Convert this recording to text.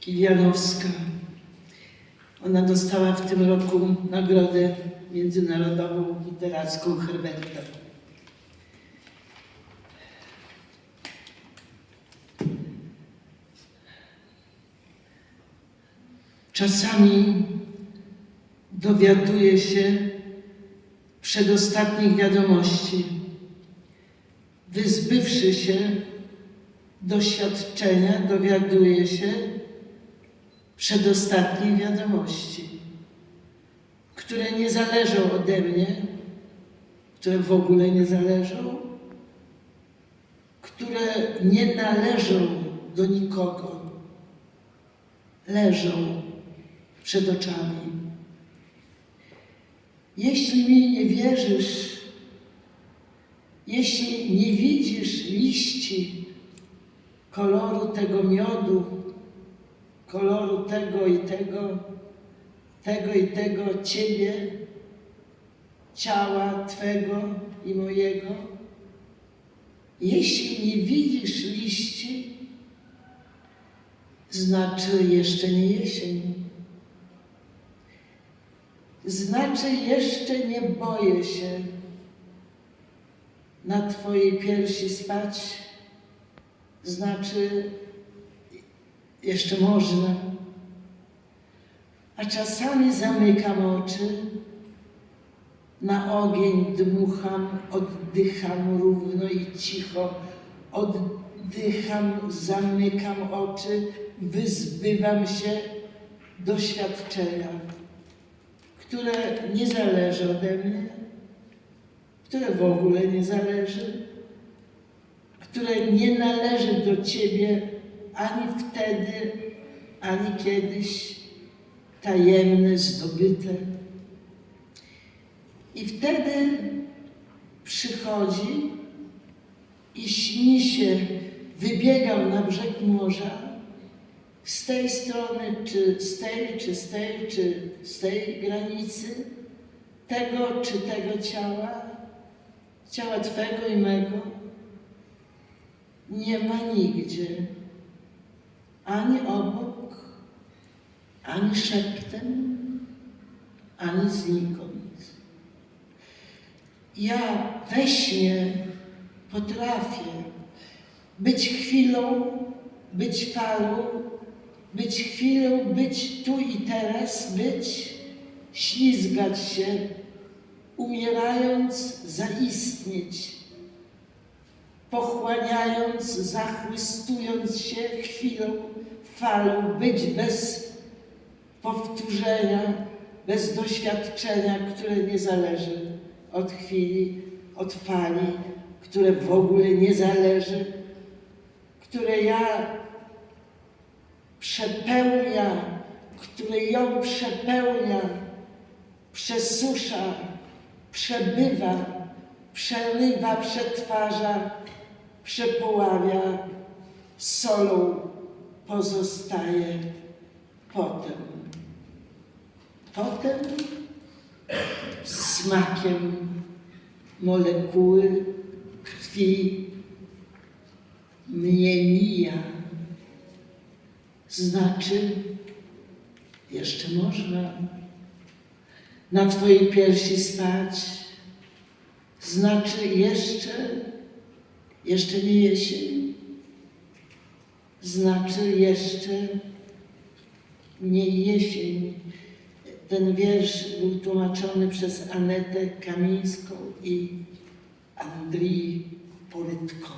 Kilianowska. Ona dostała w tym roku nagrodę międzynarodową literacką Herberta. Czasami dowiaduje się przedostatnich wiadomości, wyzbywszy się doświadczenia, dowiaduje się przedostatniej wiadomości, które nie zależą ode mnie, które w ogóle nie zależą, które nie należą do nikogo, leżą przed oczami. Jeśli mi nie wierzysz, jeśli nie widzisz liści koloru tego miodu, koloru tego i tego, tego i tego Ciebie, ciała Twego i mojego, jeśli nie widzisz liści, znaczy jeszcze nie jesień. Znaczy jeszcze nie boję się na Twojej piersi spać. Znaczy jeszcze można. A czasami zamykam oczy, na ogień dmucham, oddycham równo i cicho, oddycham, zamykam oczy, wyzbywam się doświadczenia, które nie zależy ode mnie, które w ogóle nie zależy, które nie należy do Ciebie ani wtedy, ani kiedyś, tajemne, zdobyte. I wtedy przychodzi i śni się, wybiegał na brzeg morza, z tej strony, czy z tej, czy z tej, czy z tej granicy, tego czy tego ciała, ciała Twego i mego, nie ma nigdzie, ani obok, ani szeptem, ani znikąd. Ja we śnie potrafię być chwilą, być falą, być chwilą, być tu i teraz, być, ślizgać się, umierając, zaistnieć, pochłaniając, zachłystując się chwilą, falą, być bez powtórzenia, bez doświadczenia, które nie zależy od chwili, od fali, które w ogóle nie zależy, które ja przepełnia, który ją przepełnia, przesusza, przebywa, przerywa, przetwarza, przepoławia, solą pozostaje potem. Potem smakiem molekuły krwi mnie mija. Znaczy, jeszcze można na Twojej piersi spać. Znaczy, jeszcze, jeszcze nie jesień. Znaczy, jeszcze nie jesień. Ten wiersz był tłumaczony przez Anetę Kamińską i Andrii Porytko.